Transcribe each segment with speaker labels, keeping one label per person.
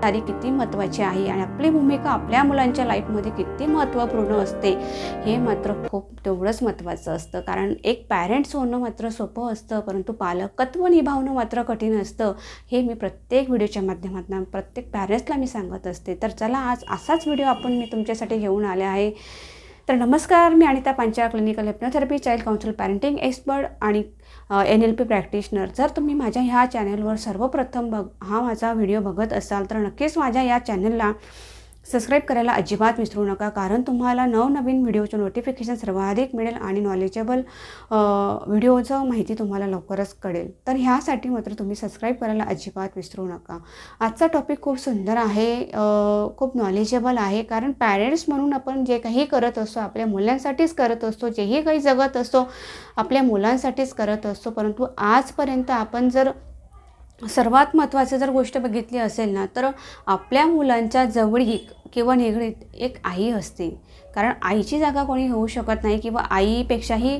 Speaker 1: जबाबदारी किती महत्त्वाची आहे आणि आपली भूमिका आपल्या मुलांच्या लाईफमध्ये किती महत्त्वपूर्ण असते हे मात्र खूप तेवढंच महत्त्वाचं असतं. कारण एक पॅरेंट्स होणं मात्र सोपं असतं परंतु पालकत्व निभावणं मात्र कठीण असतं हे मी प्रत्येक व्हिडिओच्या माध्यमातून प्रत्येक पॅरेंट्सला मी सांगत असते. तर चला आज असाच व्हिडिओ आपण मी तुमच्यासाठी घेऊन आले आहे. तर नमस्कार मी Anita Panchal clinical hypnotherapy child council parenting expert आणि एन एल पी प्रॅक्टिशनर जर तुम्ही माझ्या ह्या चॅनलवर सर्वप्रथम बघ हा माझा व्हिडिओ बघत असाल तर नक्कीच माझ्या या चॅनलला सबस्क्राईब करायला अजिबात विसरू नका कारण तुम्हाला नवनवीन व्हिडिओचं नोटिफिकेशन सर्वाधिक मिळेल आणि नॉलेजेबल व्हिडिओचं माहिती तुम्हाला लवकरच कळेल. तर ह्यासाठी मात्र तुम्ही सबस्क्राईब करायला अजिबात विसरू नका. आजचा टॉपिक खूप सुंदर आहे खूप नॉलेजेबल आहे कारण पॅरेंट्स म्हणून आपण जे काही करत असतो आपल्या मुलांसाठीच करत असतो जेही काही जगत असतो आपल्या मुलांसाठीच करत असतो परंतु आजपर्यंत आपण जर सर्वात महत्त्वाचं जर गोष्ट बघितली असेल ना तर आपल्या मुलांच्या जवळीक किंवा निगडीत एक आई असते. कारण आईची जागा कोणी होऊ शकत नाही किंवा आईपेक्षाही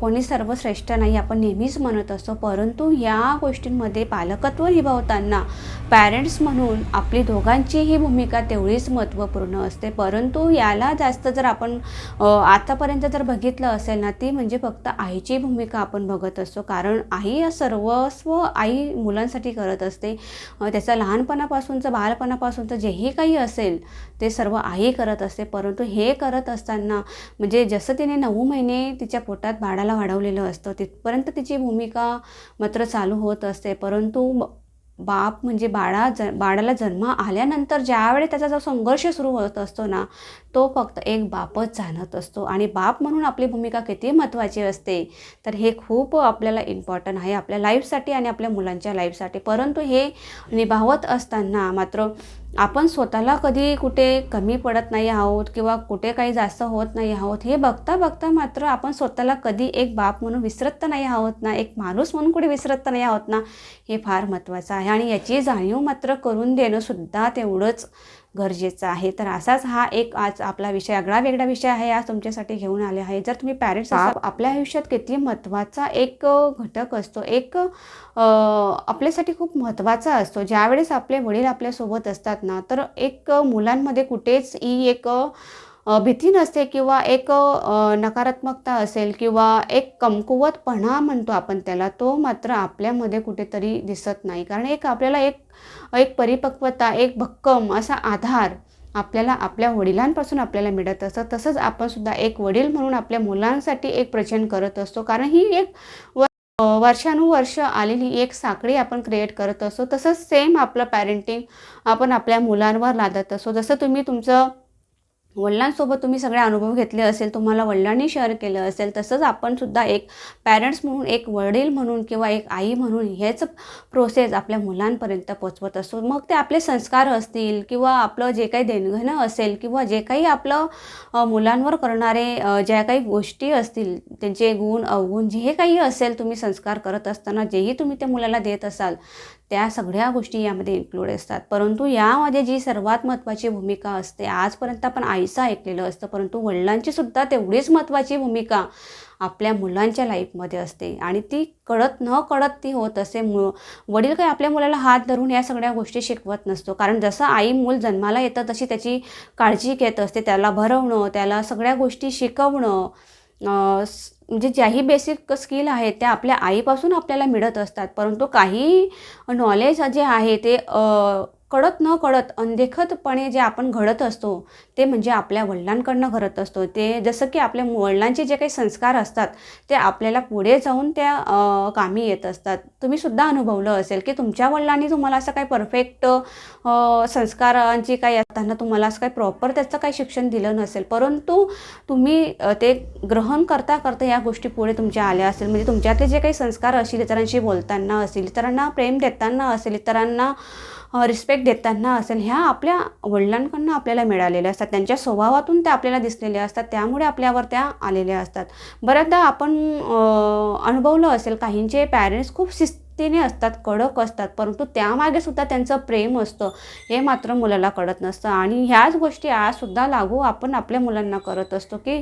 Speaker 1: कोणी सर्वश्रेष्ठ नाही आपण नेहमीच म्हणत असतो. परंतु या गोष्टींमध्ये पालकत्व निभावताना पॅरेंट्स म्हणून आपली दोघांचीही भूमिका तेवढीच महत्त्वपूर्ण असते. परंतु याला जास्त जर आपण आतापर्यंत जर बघितलं असेल ना ती म्हणजे फक्त आईची भूमिका आपण बघत असतो. कारण आई या सर्वस्व आई मुलांसाठी करत असते. त्याचं लहानपणापासूनचं बालपणापासूनचं जेही काही असेल ते सर्व आई करत असते. परंतु हे करत असताना म्हणजे जसं तिने नऊ महिने तिच्या पोटात बाळाला वाढवलेलं असतं तिथपर्यंत तिची भूमिका मात्र चालू होत असते. परंतु बाप म्हणजे बाळा ज बाळाला जन्म आल्यानंतर ज्यावेळी त्याचा जो संघर्ष सुरू होत असतो ना तो फक्त एक बापच जाणत असतो. आणि बाप म्हणून आपली भूमिका किती महत्त्वाची असते तर हे खूप आपल्याला इम्पॉर्टंट आहे आपल्या लाईफसाठी आणि आपल्या मुलांच्या लाईफसाठी परंतु हे निभावत असताना मात्र आपण स्वतःला कधी कुठे कमी पडत नाही आहोत किंवा कुठे काही जास्त होत नाही आहोत हे बघता बघता मात्र आपण स्वतःला कधी एक बाप म्हणून विसरत तर नाही आहोत ना एक माणूस म्हणून कुठे विसरत तर नाही आहोत ना हे फार महत्त्वाचं आहे. आणि याची जाणीव मात्र करून देणं सुद्धा तेवढंच गरजेचं आहे. तर असाच हा एक आज आपला विषय आगळा वेगळा विषय आहे आज तुमच्यासाठी घेऊन आले आहे. जर तुम्ही पॅरेंट्स आपल्या आयुष्यात किती महत्त्वाचा एक घटक असतो. एक आपल्यासाठी खूप महत्त्वाचा असतो. ज्यावेळेस आपले वडील आपल्यासोबत असतात ना तर एक मुलांमध्ये कुठेच ही एक भीती नसते किंवा एक नकारात्मकता असेल किंवा एक कमकुवतपणा म्हणतो आपण त्याला तो मात्र आपल्यामध्ये कुठेतरी दिसत नाही. कारण एक आपल्याला एक एक परिपक्वता एक भक्कम असा आधार आपल्याला आपल्या वडिलांपासून आपल्याला मिळत असतं. तसंच आपणसुद्धा एक वडील म्हणून आपल्या मुलांसाठी एक प्रचन करत असतो. कारण ही एक व वर्षानुवर्ष आलेली एक साखळी आपण क्रिएट करत असतो. तसंच सेम आपलं पॅरेंटिंग आपण आपल्या मुलांवर लादत असतो. जसं तुम्ही तुमचं वडिलांसोबत तुम्ही सगळे अनुभव घेतले असेल तुम्हाला वडिलांनी शेअर केलं असेल तसंच आपण सुद्धा एक पॅरेंट्स म्हणून एक वडील म्हणून किंवा एक आई म्हणून हेच प्रोसेस आपल्या मुलांपर्यंत पोचवत असतो. मग ते आपले संस्कार असतील किंवा आपलं जे काही देणघणं असेल किंवा जे काही आपलं मुलांवर करणारे ज्या काही गोष्टी असतील त्यांचे गुण अवगुण जे काही असेल तुम्ही संस्कार करत असताना जेही तुम्ही त्या मुलाला देत असाल त्या सगळ्या गोष्टी यामध्ये इन्क्लूड असतात. परंतु यामध्ये जी सर्वात महत्त्वाची भूमिका असते आजपर्यंत आपण आईचं ऐकलेलं असतं परंतु वडिलांची सुद्धा तेवढीच महत्त्वाची भूमिका आपल्या मुलांच्या लाईफमध्ये असते. आणि ती कळत न कळत ती होत असते मु वडील काही आपल्या मुलाला हात धरून या सगळ्या गोष्टी शिकवत नसतो. कारण जसं आई मूल जन्माला येतं तशी त्याची काळजी घेत असते. त्याला भरवणं त्याला सगळ्या गोष्टी शिकवणं म्हणजे ज्याही बेसिक स्किल आहेत त्या आपल्या आईपासून आपल्याला मिळत असतात. परंतु काही नॉलेज जे आहे ते कळत न कळत अनदेखतपणे जे आपण घडत असतो ते म्हणजे आपल्या वडिलांकडनं घडत असतो. ते जसं की आपल्या वडिलांचे जे काही संस्कार असतात ते आपल्याला पुढे जाऊन त्या कामी येत असतात. तुम्ही सुद्धा अनुभवलं असेल की तुमच्या वडिलांनी तुम्हाला असं काही परफेक्ट संस्कारांची काही असताना तुम्हाला असं काही प्रॉपर त्याचं काही शिक्षण दिलं नसेल. परंतु तुम्ही ते ग्रहण करता करता या गोष्टी पुढे तुमच्या आल्या असेल म्हणजे तुमच्यातले जे काही संस्कार असतील इतरांशी बोलताना असतील इतरांना प्रेम देताना असेल इतरांना रिस्पेक्ट देताना असेल ह्या आपल्या वडिलांकडनं आपल्याला मिळालेल्या असतात. त्यांच्या स्वभावातून त्या आपल्याला दिसलेल्या असतात. त्यामुळे आपल्यावर त्या आलेल्या असतात. बऱ्याचदा आपण अनुभवलं असेल काहींचे पॅरेंट्स खूप शिस्त शिस्तीने असतात कडक असतात परंतु त्यामागे सुद्धा त्यांचं प्रेम असतं हे मात्र मुलाला कळत नसतं. आणि ह्याच गोष्टी आजसुद्धा लागू आपण आपल्या मुलांना करत असतो की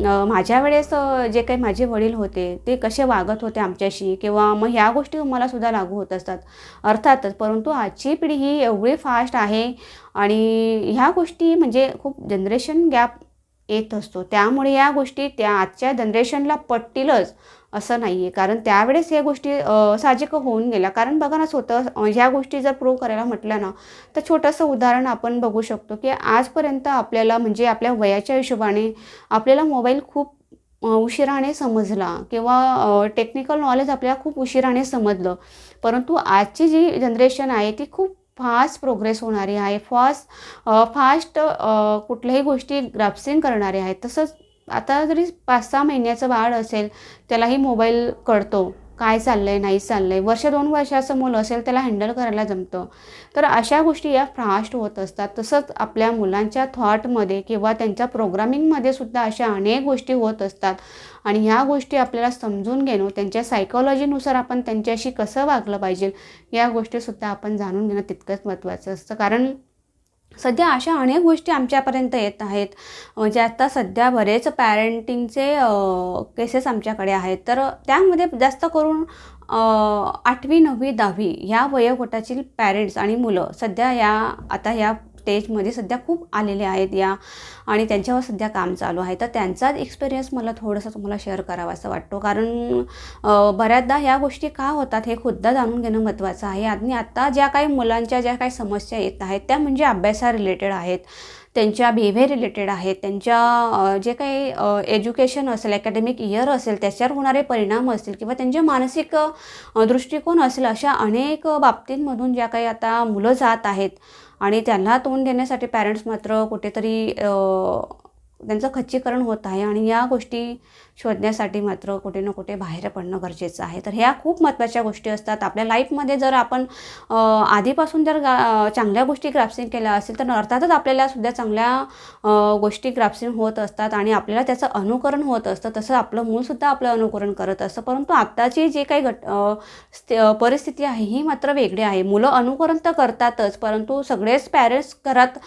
Speaker 1: माझ्या वेळेस जे काही माझे वडील होते ते कसे वागत होते आमच्याशी किंवा मग ह्या गोष्टी मला सुद्धा लागू होत असतात. अर्थातच परंतु आजची पिढी ही एवढी फास्ट आहे आणि ह्या गोष्टी म्हणजे खूप जनरेशन गॅप येत असतो. त्यामुळे या गोष्टी त्या आजच्या जनरेशनला पटतीलच. असं नाही आहे कारण त्यावेळेस या गोष्टी साहजिक होऊन गेल्या. कारण बघा ना स्वतः ह्या गोष्टी जर प्रूव्ह करायला म्हटलं ना तर छोटंसं उदाहरण आपण बघू शकतो की आजपर्यंत आपल्याला म्हणजे आपल्या वयाच्या हिशोबाने आपल्याला मोबाईल खूप उशिराने समजला किंवा टेक्निकल नॉलेज आपल्याला खूप उशिराने समजलं. परंतु आजची जी जनरेशन आहे ती खूप फास्ट प्रोग्रेस होणारी आहे. फास्ट फास्ट कुठल्याही गोष्टी ग्राफ्सिंग करणारे आहेत. तसंच आता जरी पाच सहा महिन्याचं बाळ असेल त्यालाही मोबाईल कळतो काय चाललं आहे नाही चाललं आहे वर्ष दोन वर्षाचं मुलं असेल त्याला हँडल करायला जमतं. तर अशा गोष्टी या फास्ट होत असतात. तसंच आपल्या मुलांच्या थॉटमध्ये किंवा त्यांच्या प्रोग्रामिंगमध्ये सुद्धा अशा अनेक गोष्टी होत असतात. आणि ह्या गोष्टी आपल्याला समजून घेणं त्यांच्या सायकॉलॉजीनुसार आपण त्यांच्याशी कसं वागलं पाहिजे या गोष्टीसुद्धा आपण जाणून घेणं तितकंच महत्त्वाचं असतं. कारण सध्या अशा अनेक गोष्टी आमच्यापर्यंत येत आहेत. म्हणजे आता सध्या बरेच पॅरेंटिंगचे केसेस आमच्याकडे आहेत. तर त्यामध्ये जास्त करून आठवी नववी दहावी ह्या वयोगटातील पॅरेंट्स आणि मुलं सध्या या आता या स्टेजमध्ये सध्या खूप आलेले आहेत या. आणि त्यांच्यावर सध्या काम चालू आहे. तर त्यांचाच एक्सपिरियन्स मला थोडंसं तुम्हाला शेअर करावा असं वाटतो. कारण बऱ्याचदा ह्या गोष्टी का होतात हे खुद्दा जाणून घेणं महत्त्वाचं आहे. आणि आता ज्या काही मुलांच्या ज्या काही समस्या येत आहेत त्या म्हणजे अभ्यासा रिलेटेड आहेत. त्यांच्या बिहेवियर रिलेटेड आहेत. त्यांच्या जे काही एज्युकेशन असेल अकॅडमिक इयर असेल त्याच्यावर होणारे परिणाम असतील किंवा त्यांचे मानसिक दृष्टिकोन असेल अशा अनेक बाबतींमधून ज्या काही आता मुलं जात आहेत आणि त्यांना तोंड देण्यासाठी पॅरेंट्स मात्र कुठेतरी त्यांचं खच्चीकरण होत आहे. आणि या गोष्टी शोधण्यासाठी मात्र कुठे ना कुठे बाहेर पडणं गरजेचं आहे. तर ह्या खूप महत्त्वाच्या गोष्टी असतात. आपल्या लाईफमध्ये जर आपण आधीपासून जर गा चांगल्या गोष्टी ग्राफ्सिंग केल्या असेल तर अर्थातच आपल्याला सुद्धा चांगल्या गोष्टी ग्राफ्सिंग होत असतात आणि आपल्याला त्याचं अनुकरण होत असतं. तसं आपलं मूलसुद्धा आपलं अनुकरण करत असतं. परंतु आत्ताची जे काही घट परिस्थिती आहे ही मात्र वेगळी आहे. मुलं अनुकरण तर करतातच परंतु सगळेच पॅरेंट्स घरात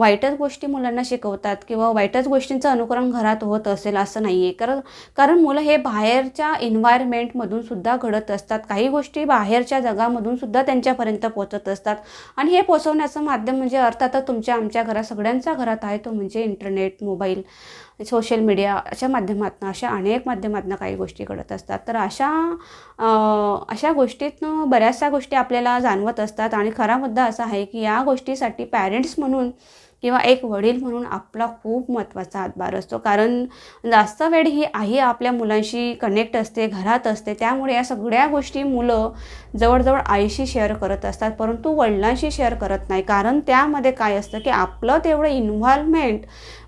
Speaker 1: वाईटच गोष्टी मुलांना शिकवतात किंवा वाईटच गोष्टींचं अनुकरण घरात होत असेल असं नाही आहे कारण कारण मुलं हे बाहेरच्या एन्व्हायरमेंटमधून सुद्धा घडत असतात. काही गोष्टी बाहेरच्या जगामधून सुद्धा त्यांच्यापर्यंत पोचत असतात. आणि हे पोचवण्याचं माध्यम म्हणजे अर्थातच तुमच्या आमच्या घरात सगळ्यांच्या घरात आहे तो म्हणजे इंटरनेट मोबाईल सोशल मीडिया अशा माध्यमातून अशा अनेक माध्यमातून काही गोष्टी घडत असतात. तर अशा अशा गोष्टीतनं बऱ्याचशा गोष्टी आपल्याला जाणवत असतात. आणि खरा मुद्दा असा आहे की या गोष्टीसाठी पॅरेंट्स म्हणून किंवा एक वडील म्हणून आपला खूप महत्त्वाचा हातभार असतो. कारण जास्त वेळ ही आई आपल्या मुलांशी कनेक्ट असते घरात असते. त्यामुळे या सगळ्या गोष्टी मुलं जवळजवळ आईशी शेअर करत असतात. परंतु वडिलांशी शेअर करत नाही. कारण त्यामध्ये काय असतं की आपलं तेवढं इन्व्हॉल्वमेंट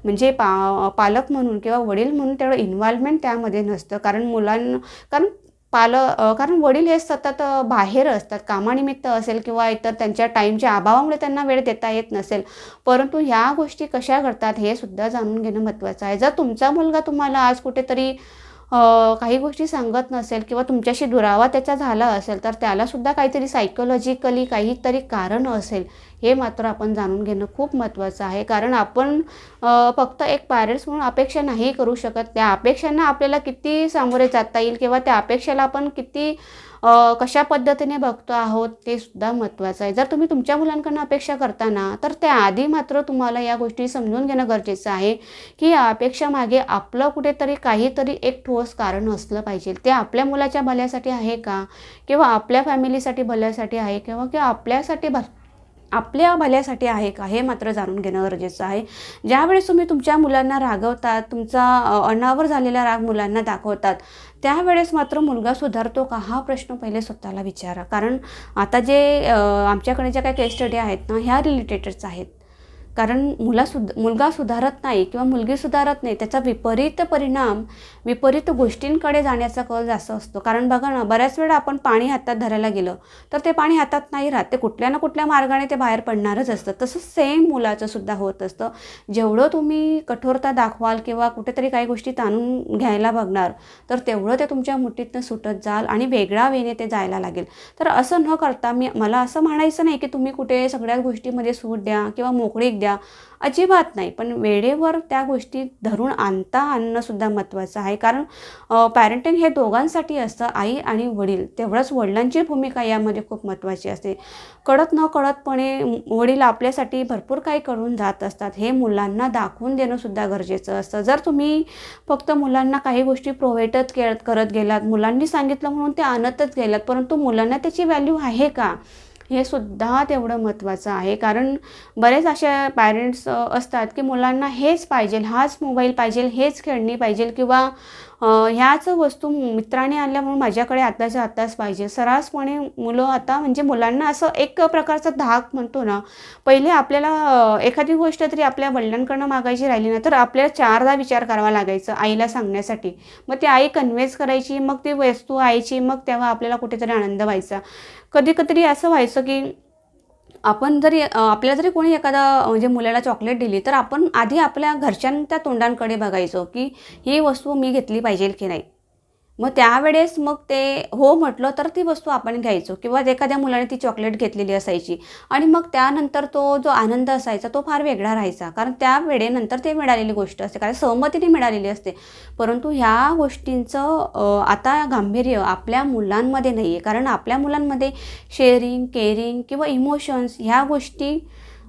Speaker 1: म्हणजे पा पालक म्हणून किंवा वडील म्हणून तेवढं इन्व्हॉल्वमेंट त्यामध्ये नसतं. कारण मुलां कारण पाल कारण वडील हे सतत बाहेर असतात. कामानिमित्त असेल किंवा इतर त्यांच्या टाईमच्या अभावामुळे त्यांना वेळ देता येत नसेल. परंतु ह्या गोष्टी कशा घडतात हे सुद्धा जाणून घेणं महत्त्वाचं आहे. जर तुमचा मुलगा तुम्हाला आज कुठेतरी काही गोष्टी सांगत नसेल किंवा तुमच्याशी दुरावा त्याचा झाला असेल तर त्यालासुद्धा काहीतरी सायकोलॉजिकली काहीतरी कारण असेल. हे मात्र आपण जाणून घेणं खूप महत्त्वाचं आहे. कारण आपण फक्त एक पॅरेंट्स म्हणून अपेक्षा नाही करू शकत. त्या अपेक्षांना आपल्याला किती सामोरे जाता येईल किंवा त्या अपेक्षेला आपण किती कशा पद्धतीने बघतो आहोत ते सुद्धा महत्त्वाचं आहे. जर तुम्ही तुमच्या मुलांकडनं अपेक्षा करताना तर त्याआधी मात्र तुम्हाला या गोष्टी समजून घेणं गरजेचं आहे की या अपेक्षामागे आपलं कुठेतरी काहीतरी एक ठोस कारण असलं पाहिजे. ते आपल्या मुलाच्या भल्यासाठी आहे का? किंवा आपल्या फॅमिलीसाठी भल्यासाठी आहे किंवा किंवा आपल्यासाठी भ आपल्या भल्यासाठी आहे का? हे मात्र जाणून घेणं गरजेचं आहे. ज्यावेळेस तुम्ही तुमच्या मुलांना रागवतात तुमचा अनावर झालेला राग मुलांना दाखवतात त्यावेळेस मात्र मुलगा सुधारतो का? हा प्रश्न पहिले स्वतःला विचारा. कारण आता जे आमच्याकडे ज्या काही केस स्टडी आहेत ना ह्या रिलेटेडच आहेत. कारण मुला सुध मुलगा सुधारत नाही किंवा मुलगी सुधारत नाही त्याचा विपरीत परिणाम विपरीत गोष्टींकडे जाण्याचा कल जास्त असतो. कारण बघा ना बऱ्याच वेळा आपण पाणी हातात धरायला गेलं तर ते पाणी हातात नाही राहत. ते कुठल्या ना कुठल्या मार्गाने ते बाहेर पडणारच असतं. तसंच सेम मुलाचं सुद्धा होत असतं. जेवढं तुम्ही कठोरता दाखवाल किंवा कुठेतरी काही गोष्टी ताणून घ्यायला बघणार तर तेवढं ते तुमच्या मुठीतनं सुटत जाल आणि वेगळा वेने ते जायला लागेल. तर असं न करता मी मला असं म्हणायचं नाही की तुम्ही कुठे सगळ्या गोष्टीमध्ये सूट द्या किंवा मोकळीक द्या. अजिबात नाही. पण वेळेवर त्या गोष्टी धरून आणता आणणंसुद्धा महत्त्वाचं आहे. कारण पॅरेंटिंग हे दोघांसाठी असतं आई आणि वडील. तेवढंच वडिलांची भूमिका यामध्ये खूप महत्त्वाची असते. कळत न कळतपणे वडील आपल्यासाठी भरपूर काही करून जात असतात. हे मुलांना दाखवून देणंसुद्धा गरजेचं असतं. जर तुम्ही फक्त मुलांना काही गोष्टी प्रोव्हाइडच के करत गेलात मुलांनी सांगितलं म्हणून ते आणतच गेलात परंतु मुलांना त्याची व्हॅल्यू आहे का? हे सुद्धा तेवढं महत्त्वाचं आहे. कारण बरेच अशा पॅरेंट्स असतात की मुलांना हेच पाहिजे हाच मोबाईल पाहिजे हेच खेळणी पाहिजे किंवा ह्याच वस्तू मित्राने आणल्या म्हणून माझ्याकडे आत्ताच्या आत्ताच पाहिजे. सर्रासपणे मुलं आता म्हणजे मुलांना असं एक प्रकारचा धाक म्हणतो ना पहिले आपल्याला एखादी गोष्ट तरी आपल्या वडिलांकडनं मागायची राहिली ना तर आपल्याला चारदा विचार करावा लागायचा आईला सांगण्यासाठी. मग ती आई कन्व्हेन्स करायची मग ती वस्तू आईची मग तेव्हा आपल्याला कुठेतरी आनंद व्हायचा. कधी कधी असं व्हायचं की आपण जरी आपल्याला जरी कोणी एखादा म्हणजे मुलाला चॉकलेट दिली तर आपण आधी आपल्या घरच्यांच्या तोंडांकडे बघायचो की ही वस्तू मी घेतली पाहिजे की नाही. मग त्यावेळेस मग ते हो म्हटलं तर ती वस्तू आपण घ्यायचो. किंवा एखाद्या मुलाने ती चॉकलेट घेतलेली असायची. आणि मग त्यानंतर तो जो आनंद असायचा तो फार वेगळा राहायचा. कारण त्या वेळेनंतर ते मिळालेली गोष्ट असते. कारण सहमतीने मिळालेली असते. परंतु ह्या गोष्टींचं आता गांभीर्य आपल्या मुलांमध्ये नाही आहे कारण आपल्या मुलांमध्ये शेअरिंग केअरिंग किंवा इमोशन्स ह्या गोष्टी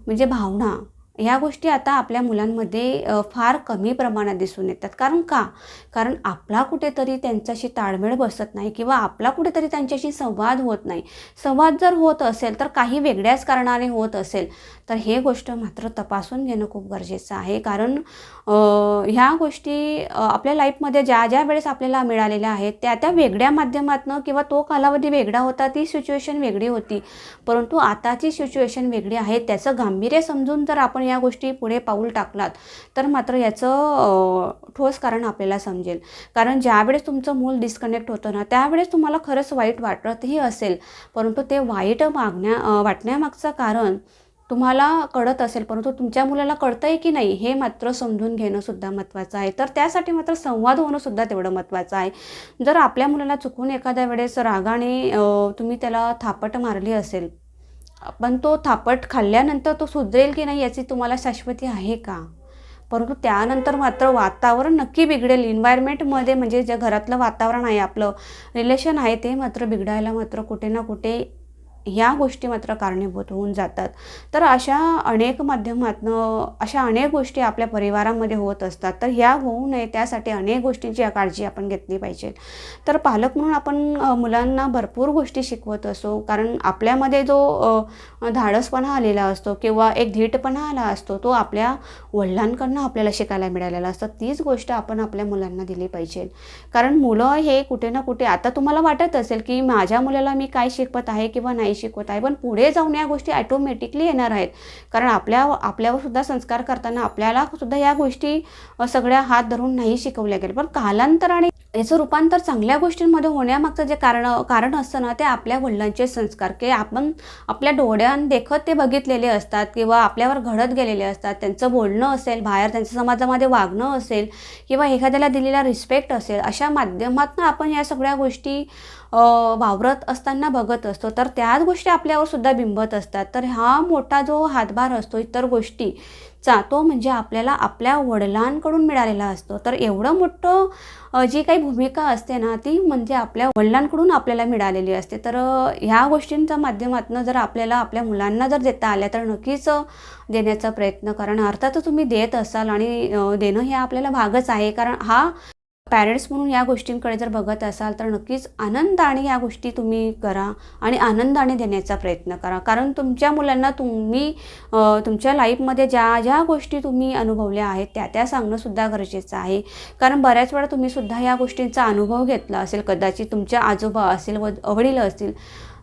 Speaker 1: म्हणजे भावना ह्या गोष्टी आता आपल्या मुलांमध्ये फार कमी प्रमाणात दिसून येतात. कारण का? कारण आपला कुठेतरी त्यांच्याशी ताळमेळ बसत नाही किंवा आपला कुठेतरी त्यांच्याशी संवाद होत नाही. संवाद जर होत असेल तर काही वेगळ्याच कारणाने होत असेल तर हे गोष्ट मात्र तपासून घेणं खूप गरजेचं आहे. कारण ह्या गोष्टी आपल्या लाईफमध्ये ज्या ज्या वेळेस आपल्याला मिळालेल्या आहेत त्या त्या वेगळ्या माध्यमातनं किंवा तो कालावधी वेगळा होता ती सिच्युएशन वेगळी होती. परंतु आताची सिच्युएशन वेगळी आहे त्याचं गांभीर्य समजून जर आपण या गोष्टी पुढे पाऊल टाकलात तर मात्र याचं ठोस कारण आपल्याला समजेल. कारण ज्यावेळेस तुमचं मूल डिस्कनेक्ट होतं ना त्यावेळेस तुम्हाला खरंच वाईट वाटतही असेल. परंतु ते वाईट मागण्या वाटण्यामागचं कारण तुम्हाला कळत असेल. परंतु तुमच्या मुलाला कळतं आहे की नाही हे मात्र समजून घेणं सुद्धा महत्त्वाचं आहे. तर त्यासाठी मात्र संवाद होणं सुद्धा तेवढं महत्त्वाचं आहे. जर आपल्या मुलाला चुकून एखाद्या वेळेस रागाने तुम्ही त्याला थापट मारली असेल पण तो थापट खाल्ल्यानंतर तो सुधरेल की नाही याची तुम्हाला शाश्वती आहे का? परंतु त्यानंतर मात्र वातावरण नक्की बिघडेल. इन्व्हायरमेंटमध्ये म्हणजे जे घरातलं वातावरण आहे आपलं रिलेशन आहे ते मात्र बिघडायला मात्र कुठे ना कुठे ह्या गोष्टी मात्र कारणीभूत होऊन जातात. तर अशा अनेक माध्यमातनं अशा अनेक गोष्टी आपल्या परिवारामध्ये होत असतात. तर ह्या होऊ नये त्यासाठी अनेक गोष्टींची काळजी आपण घेतली पाहिजे. तर पालक म्हणून आपण मुलांना भरपूर गोष्टी शिकवत असो. कारण आपल्यामध्ये जो धाडसपणा आलेला असतो किंवा एक धीटपणा आला असतो तो आपल्या वडिलांकडनं आपल्याला शिकायला मिळालेला असतो. तीच गोष्ट आपण आपल्या मुलांना दिली पाहिजे. कारण मुलं हे कुठे ना कुठे आता तुम्हाला वाटत असेल की माझ्या मुलाला मी काय शिकवत आहे किंवा नाही नाही शिकवत आहे. पण पुढे जाऊन या गोष्टी ॲटोमॅटिकली येणार आहेत. कारण आपल्या आपल्यावर सुद्धा संस्कार करताना आपल्याला सुद्धा या गोष्टी सगळ्या हात धरून नाही शिकवल्या गेल्या. पण कालांतराने याचं रूपांतर चांगल्या गोष्टींमध्ये होण्यामागचं जे कारण कारण असतं ना ते आपल्या वडिलांचे संस्कार. की आपण आपल्या डोळ्यां देखत ते बघितलेले असतात किंवा आपल्यावर घडत गेलेले असतात. त्यांचं बोलणं असेल बाहेर त्यांच्या समाजामध्ये वागणं असेल किंवा एखाद्याला दिलेला रिस्पेक्ट असेल अशा माध्यमातून आपण या सगळ्या गोष्टी वावरत असताना बघत असतो. तर त्याच गोष्टी आपल्यावर सुद्धा बिंबत असतात. तर हा मोठा जो हातभार असतो इतर गोष्टी चा तो म्हणजे आपल्याला आपल्या वडिलांकडून मिळालेला असतो. तर एवढं मोठं जी काही भूमिका असते ना ती म्हणजे आपल्या वडिलांकडून आपल्याला मिळालेली असते. तर ह्या गोष्टींच्या माध्यमातून जर आपल्याला आपल्या मुलांना जर देता आल्या तर नक्कीच देण्याचा प्रयत्न कारण अर्थातच तुम्ही देत असाल आणि देणं हे आपल्याला भागच आहे. कारण हा पॅरेंट्स म्हणून या गोष्टींकडे जर बघत असाल तर नक्कीच आनंदाने या गोष्टी तुम्ही करा आणि आनंदाने देण्याचा प्रयत्न करा. कारण तुमच्या मुलांना तुम्ही तुमच्या लाईफमध्ये ज्या ज्या गोष्टी तुम्ही अनुभवल्या आहेत त्या त्या सांगणंसुद्धा गरजेचं आहे. कारण बऱ्याच वेळा तुम्हीसुद्धा या गोष्टींचा अनुभव घेतला असेल कदाचित तुमच्या आजोबा असेल व वडील असतील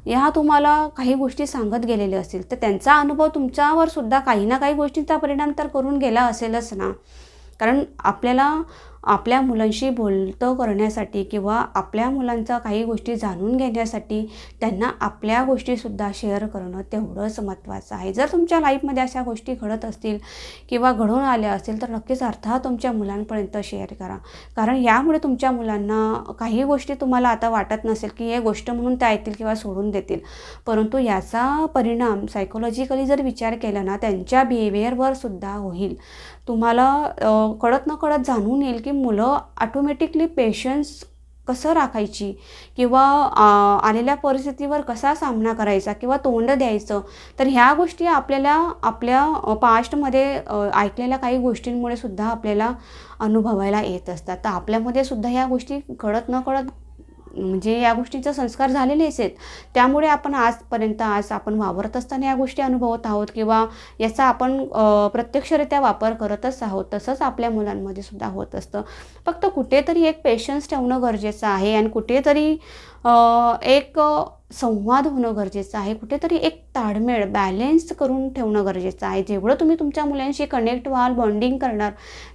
Speaker 1: ह्या तुम्हाला काही गोष्टी सांगत गेलेले असतील तर त्यांचा अनुभव तुमच्यावर सुद्धा काही ना काही गोष्टींचा परिणाम तर करून गेला असेलच ना. कारण आपल्याला आपल्या मुलांशी बोलतं करण्यासाठी किंवा आपल्या मुलांचा काही गोष्टी जाणून घेण्यासाठी त्यांना आपल्या गोष्टीसुद्धा शेअर करणं तेवढंच महत्त्वाचं आहे. जर तुमच्या लाईफमध्ये अशा गोष्टी घडत असतील किंवा घडून आल्या असतील तर नक्कीच अर्थात तुमच्या मुलांपर्यंत शेअर करा. कारण यामुळे तुमच्या मुलांना काही गोष्टी तुम्हाला आता वाटत नसेल की हे गोष्ट म्हणून त्या ऐकतील किंवा सोडून देतील. परंतु याचा परिणाम सायकोलॉजिकली जर विचार केला ना त्यांच्या बिहेवियरवर सुद्धा होईल. तुम्हाला कळत न कळत जाणून येईल की मुलं ऑटोमॅटिकली पेशन्स कसं राखायची? किंवा आलेल्या परिस्थितीवर कसा सामना करायचा? किंवा तोंड द्यायचं? तर ह्या गोष्टी आपल्याला आपल्या पास्टमध्ये ऐकलेल्या काही गोष्टींमुळे सुद्धा आपल्याला अनुभवायला येत असतात. तर आपल्यामध्ये सुद्धा ह्या गोष्टी कळत न कळत म्हणजे या गोष्टीचा संस्कार झालेलेच आहेत त्यामुळे आपण आजपर्यंत आज आपण वावरत असताना या गोष्टी अनुभवत आहोत किंवा याचा आपण प्रत्यक्षरित्या वापर करतच आहोत तसंच आपल्या मुलांमध्ये सुद्धा होत असतं. फक्त कुठेतरी एक पेशन्स ठेवणं गरजेचं आहे आणि कुठेतरी एक संवाद होणं गरजेचं आहे. कुठेतरी एक ताळमेळ बॅलेन्स करून ठेवणं गरजेचं आहे. जेवढं तुम्ही तुमच्या मुलांशी कनेक्ट व्हाल बॉन्डिंग करणार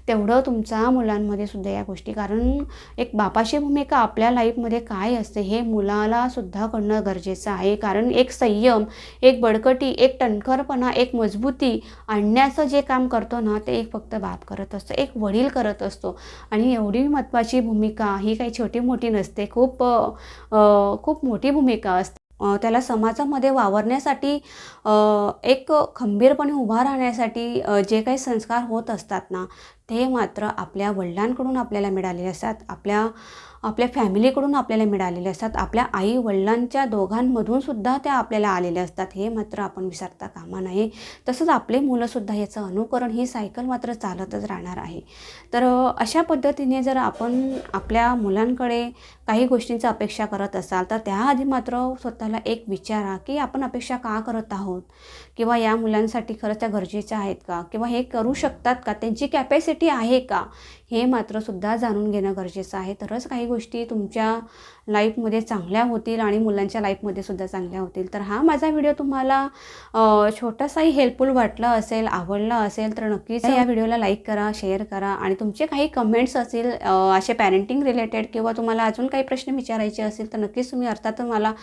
Speaker 1: तेवढं तुमच्या मुलांमध्ये सुद्धा या गोष्टी. कारण एक बापाची भूमिका आपल्या लाईफमध्ये काय असते हे मुलाला सुद्धा कळणं गरजेचं आहे. कारण एक संयम एक बडकटी एक टणखरपणा एक मजबूती आणण्याचं जे काम करतो ना ते एक फक्त बाप करत असतो एक वडील करत असतो. आणि एवढी महत्त्वाची भूमिका ही काही छोटी मोठी नसते खूप खूप मोठी भूमिका असते. त्याला समाजामध्ये वावरण्यासाठी एक खंबीरपणे उभा राहण्यासाठी जे काही संस्कार होत असतात ना ते मात्र आपल्या वडिलांकडून आपल्याला मिळालेले असतात. आपल्या आपल्या फॅमिलीकडून आपल्याला मिळालेले असतात. आपल्या आई वडिलांच्या दोघांमधून सुद्धा त्या आपल्याला आलेल्या असतात. हे मात्र आपण विसरता कामा नये. तसंच आपले मुलंसुद्धा याचं अनुकरण ही सायकल मात्र चालतच राहणार आहे. तर अशा पद्धतीने जर आपण आपल्या मुलांकडे काही गोष्टींचा अपेक्षा करत असाल तर त्याआधी मात्र स्वतःला एक विचारा की आपण अपेक्षा का करत आहोत? किंवा या मुलांसाठी खरंच त्या गरजेच्या आहेत का? किंवा हे करू शकतात का? त्यांची कॅपॅसिटी आहे का? हे मात्र सुद्धा जाणून घेणं गरजेचं आहे. तरच काही गोष्टी तुमच्या लाईफमध्ये चांगल्या होतील आणि मुलांच्या लाईफमध्ये सुद्धा चांगल्या होतील. तर हा माझा व्हिडिओ तुम्हाला छोटासाही हेल्पफुल वाटला असेल आवडला असेल तर नक्कीच या व्हिडिओला लाईक करा शेअर करा आणि तुमचे काही कमेंट्स असतील असे पॅरेंटिंग रिलेटेड किंवा तुम्हाला अजून काही प्रश्न विचारायचे असेल तर नक्कीच तुम्ही अर्थात मला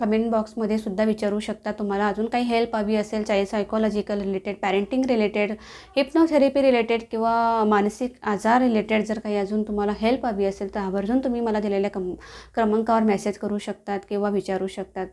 Speaker 1: कमेंट बॉक्समध्ये सुद्धा विचारू शकता. तुम्हाला अजून काही हेल्प हवी असेल चाहे psychological related parenting related hypnotherapy related किंवा मानसिक आजार रिलेटेड जर काही अजून तुम्हाला हेल्प हवी असेल तर आवर्जून तुम्ही मला दिलेल्या कम क्रमांकावर मेसेज करू शकतात किंवा विचारू शकतात.